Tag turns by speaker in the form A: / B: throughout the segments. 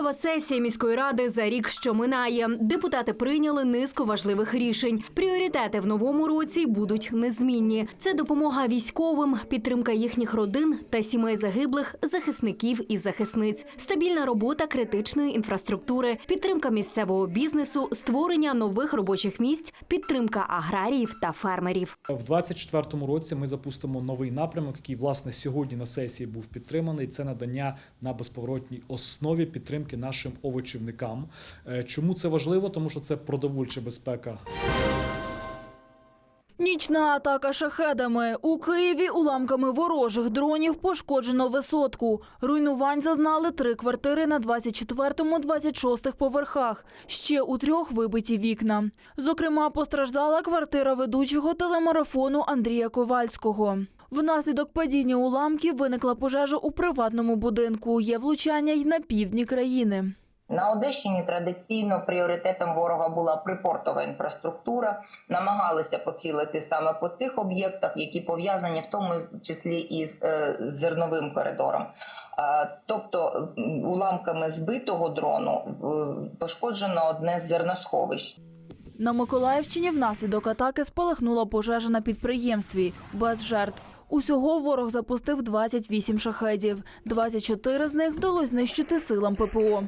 A: Ранкова сесія міської ради за рік, що минає. Депутати прийняли низку важливих рішень. Пріоритети в новому році будуть незмінні. Це допомога військовим, підтримка їхніх родин та сімей загиблих, захисників і захисниць, стабільна робота критичної інфраструктури, підтримка місцевого бізнесу, створення нових робочих місць, підтримка аграріїв та фермерів.
B: В 2024 році ми запустимо новий напрямок, який власне сьогодні на сесії був підтриманий. Це надання на безповоротній основі підтримки нашим овочівникам. Е, Чому це важливо? Тому що це продовольча безпека
C: Нічна атака шахедами. У Києві уламками ворожих дронів пошкоджено висотку. Руйнувань зазнали три квартири на 24-26 поверхах. Ще у трьох вибиті вікна. Зокрема, постраждала квартира ведучого телемарафону Андрія Ковальського. Внаслідок падіння уламків виникла пожежа у приватному будинку. Є влучання й на півдні країни.
D: На Одещині традиційно пріоритетом ворога була припортова інфраструктура. Намагалися поцілити саме по цих об'єктах, які пов'язані в тому числі із е, зерновим коридором. Е, Тобто уламками збитого дрону е, пошкоджено одне з зерносховищ.
C: На Миколаївщині внаслідок атаки спалахнула пожежа на підприємстві без жертв. Усього ворог запустив 28 шахедів. 24 з них вдалося знищити силам ППО.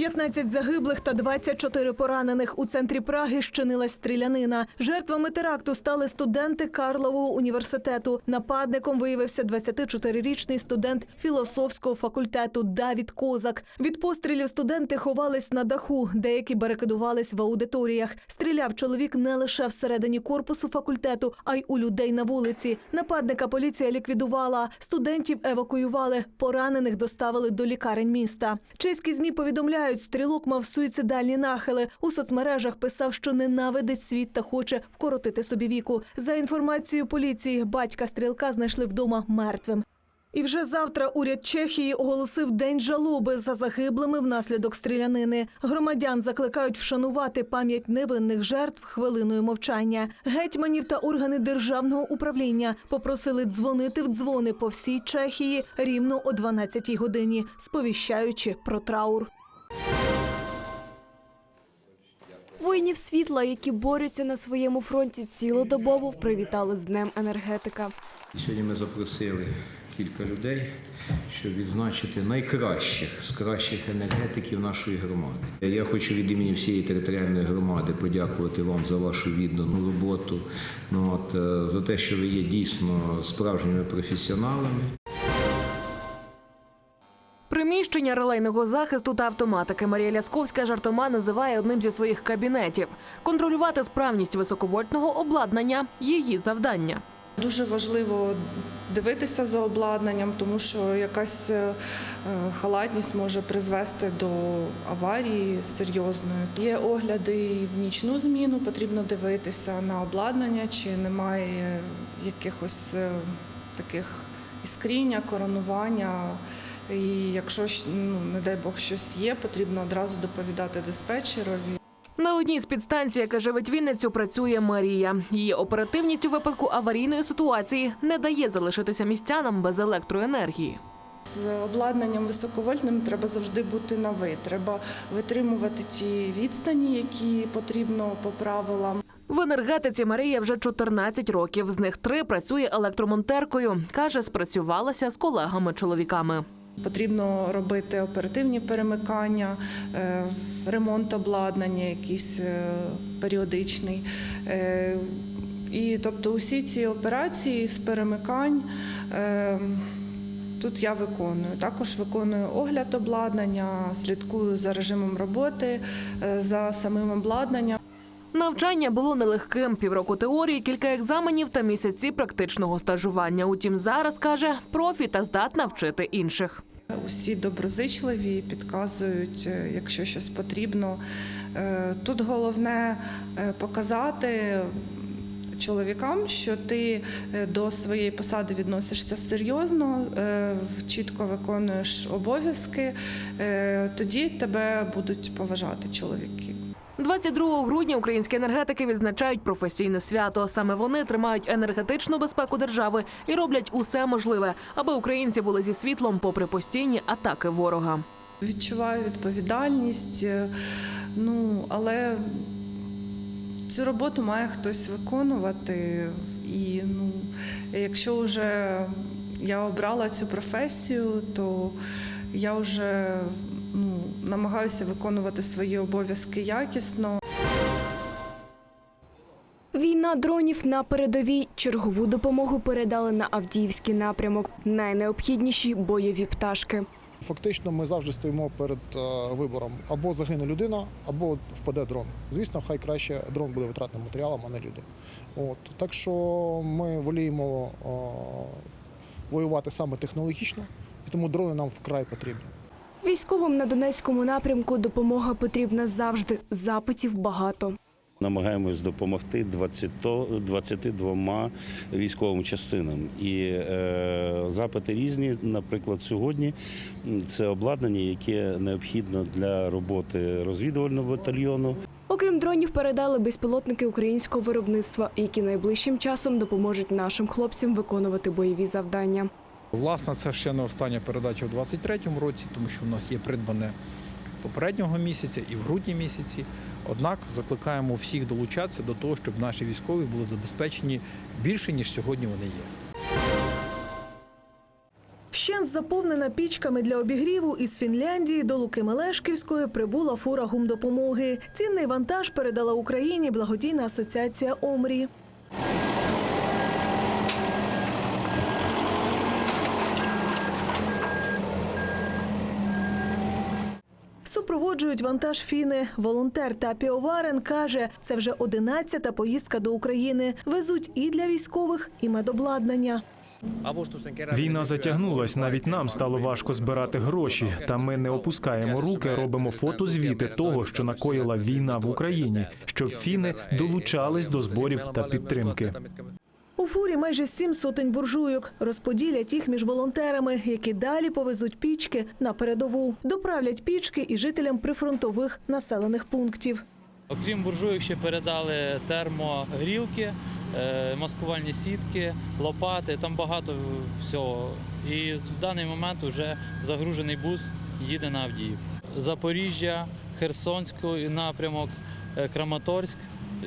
E: 15 загиблих та 24 поранених у центрі Праги щинилась стрілянина. Жертвами теракту стали студенти Карлового університету. Нападником виявився 24-річний студент філософського факультету Давід Козак. Від пострілів студенти ховались на даху, деякі барикадувались в аудиторіях. Стріляв чоловік не лише всередині корпусу факультету, а й у людей на вулиці. Нападника поліція ліквідувала. Студентів евакуювали, поранених доставили до лікарень міста. Чеські змі повідомляють, стрілок мав суїцидальні нахили. У соцмережах писав, що ненавидить світ та хоче вкоротити собі віку. За інформацією поліції, батька стрілка знайшли вдома мертвим. І вже завтра уряд Чехії оголосив день жалоби за загиблими внаслідок стрілянини. Громадян закликають вшанувати пам'ять невинних жертв хвилиною мовчання. Гетьманів та органи державного управління попросили дзвонити в дзвони по всій Чехії рівно о 12-й годині, сповіщаючи про траур.
F: Воїнів світла, які борються на своєму фронті цілодобово, привітали з Днем енергетика.
G: Сьогодні ми запросили кілька людей, щоб відзначити найкращих з кращих енергетиків нашої громади. Я хочу від імені всієї територіальної громади подякувати вам за вашу віддану роботу, ну, от, е, за те, що ви є дійсно справжніми професіоналами.
H: Приміщення релейного захисту та автоматики Марія Лясковська жартома називає одним зі своїх кабінетів. Контролювати справність високовольтного обладнання її завдання.
I: Дуже важливо дивитися за обладнанням, тому що якась е, халатність може призвести до аварії серйозної. Є огляди в нічну зміну, потрібно дивитися на обладнання, чи немає якихось е, таких іскріння, коронування. І якщо ну, не дай Бог щось є, потрібно одразу доповідати диспетчерові.
H: На одній з підстанцій, яка живить Вінницю, працює Марія. Її оперативність у випадку аварійної ситуації не дає залишитися містянам без електроенергії.
I: З обладнанням високовольтним треба завжди бути на ви. Треба витримувати ті відстані, які потрібно по правилам.
H: В енергетиці Марія вже 14 років. З них три працює електромонтеркою. каже, спрацювалася з колегами-чоловіками.
I: Потрібно робити оперативні перемикання, е, ремонт обладнання, якийсь е, періодичний. Е, І тобто усі ці операції з перемикань. Тут я виконую. Також виконую огляд обладнання, слідкую за режимом роботи, за самим обладнанням.
H: Навчання було нелегким. Півроку теорії, кілька екзаменів та місяці практичного стажування. Утім, зараз каже профі та здатна вчити інших.
I: Усі доброзичливі підказують, е, якщо щось потрібно. Е, Тут головне е, показати чоловікам, що ти до своєї посади відносишся серйозно, чітко виконуєш обов'язки, тоді тебе будуть поважати чоловіки.
H: 22 грудня українські енергетики відзначають професійне свято. Саме вони тримають енергетичну безпеку держави і роблять усе можливе, аби українці були зі світлом попри постійні атаки ворога.
I: Відчуваю відповідальність, е, ну але цю роботу має хтось виконувати. І ну, якщо вже я обрала цю професію, то я вже ну, намагаюся виконувати свої обов'язки якісно.
F: Війна дронів на передовій. Чергову допомогу передали на Авдіївський напрямок. Найнеобхідніші бойові пташки.
J: Фактично, ми завжди стоїмо перед е, вибором: або загине людина, або впаде дрон. Звісно, хай краще дрон буде витратним матеріалом, а не люди. От так що ми воліємо е, воювати саме технологічно, і тому дрони нам вкрай потрібні.
F: Військовим на Донецькому напрямку допомога потрібна завжди. Запитів багато.
K: Намагаємось допомогти 20, 22 військовим частинам. І е, запити різні. Наприклад, сьогодні це обладнання, яке необхідно для роботи розвідувального батальйону.
F: Окрім дронів, передали безпілотники українського виробництва, які найближчим часом допоможуть нашим хлопцям виконувати бойові завдання.
L: Власне, це ще не остання передача в 23-му році, тому що в нас є придбане попереднього місяця і в грудні місяці. Однак закликаємо всіх долучатися до того, щоб наші військові були забезпечені більше, ніж сьогодні вони є.
E: Вщент заповнена пічками для обігріву із Фінляндії до Луки Мелешківської прибула фура гумдопомоги. Цінний вантаж передала Україні благодійна асоціація Омрі. Супроводжують вантаж фіни. Волонтер Тапі Оварен каже, це вже 11-та поїздка до України. Везуть і для військових, і медобладнання.
M: Війна затягнулась. Навіть нам стало важко збирати гроші. Та ми не опускаємо руки, робимо фотозвіти того, що накоїла війна в Україні, щоб фіни долучались до зборів та підтримки.
E: У фурі майже сім сотень буржуйок. Розподілять їх між волонтерами, які далі повезуть пічки на передову. Доправлять пічки і жителям прифронтових населених пунктів.
N: Окрім буржуйок, ще передали термогрілки, е, маскувальні сітки, лопати, там багато всього. І в даний момент вже загружений бус їде на Авдіїв. Запоріжжя, Херсонський напрямок, е, Краматорськ.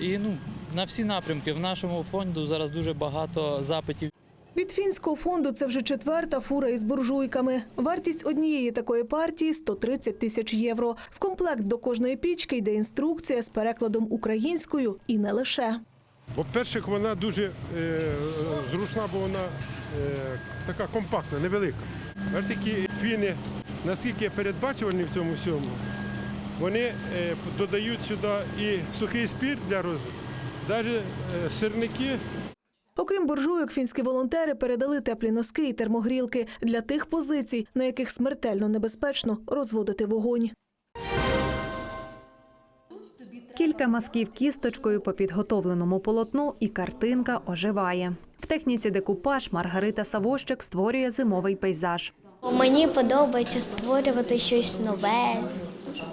N: І ну, на всі напрямки в нашому фонду зараз дуже багато запитів.
E: Від фінського фонду це вже четверта фура із буржуйками. Вартість однієї такої партії 130 тисяч євро. В комплект до кожної пічки йде інструкція з перекладом українською і не лише.
O: По-перше, вона дуже е, зручна, бо вона е, така компактна, невелика. Аж такі фіни, наскільки передбачувані в цьому всьому, вони е, додають сюди і сухий спірт для розвитку, навіть е, сирники.
E: Окрім буржуйок, фінські волонтери передали теплі носки і термогрілки для тих позицій, на яких смертельно небезпечно розводити вогонь.
P: Кілька мазків кісточкою по підготовленому полотну, і картинка оживає. В техніці декупаж Маргарита Савощик створює зимовий пейзаж.
Q: Мені подобається створювати щось нове,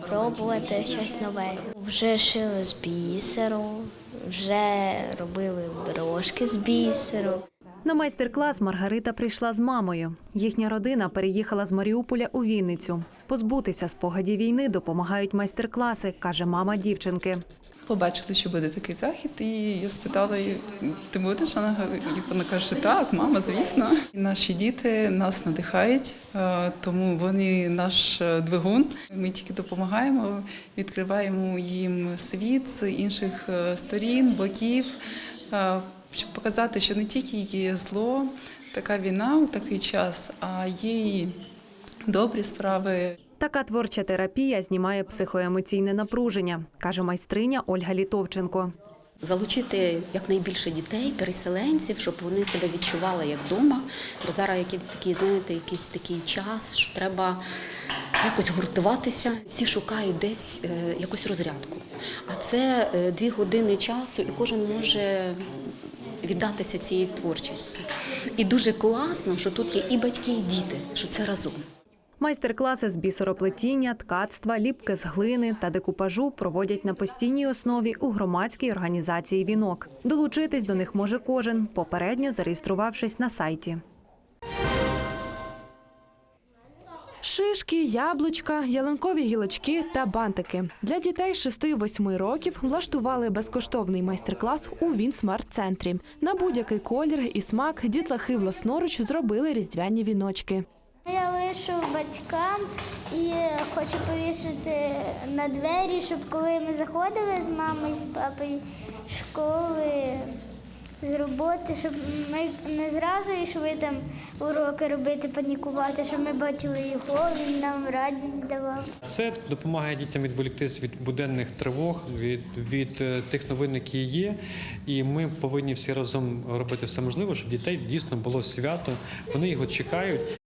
Q: пробувати щось нове. Вже шили з бісеру, вже робили брошки з бісеру.
P: На майстер-клас Маргарита прийшла з мамою. Їхня родина переїхала з Маріуполя у Вінницю. Позбутися спогадів війни допомагають майстер-класи, каже мама дівчинки.
R: Побачили, що буде такий захід, і я спитала, ти будеш? Вона, вона каже, так, мама, звісно. Наші діти нас надихають, е, тому вони наш е, двигун. Ми тільки допомагаємо, відкриваємо їм світ з інших е, сторін, боків, щоб показати, що не тільки є зло, така війна у такий час, а є і добрі справи.
P: Така творча терапія знімає психоемоційне напруження, каже майстриня Ольга Літовченко.
S: Залучити якнайбільше дітей, переселенців, щоб вони себе відчували як вдома. Бо зараз такий, знаєте, якийсь такий час, що треба якось гуртуватися. Всі шукають десь е, якусь розрядку. А це е, дві години часу, і кожен може віддатися цієї творчості. І дуже класно, що тут є і батьки, і діти, що це разом.
P: Майстер-класи з бісероплетіння, ткацтва, ліпки з глини та декупажу проводять на постійній основі у громадській організації Вінок. Долучитись до них може кожен, попередньо зареєструвавшись на сайті.
T: Шишки, яблучка, ялинкові гілочки та бантики для дітей 6-8 років влаштували безкоштовний майстер-клас у Вінсмарт-центрі. На будь-який колір і смак дітлахи власноруч зробили різдвяні віночки.
Q: Я вийшов батькам і хочу повішати на двері, щоб коли ми заходили з мамою, з папою з школи, з роботи, щоб ми не зразу йшли там уроки робити, панікувати, щоб ми бачили його, він нам радість давав.
U: Це допомагає дітям відволіктись від буденних тривог, від, від е, тих новин, які є. І ми повинні всі разом робити все можливе, щоб дітей дійсно було свято. Вони його чекають.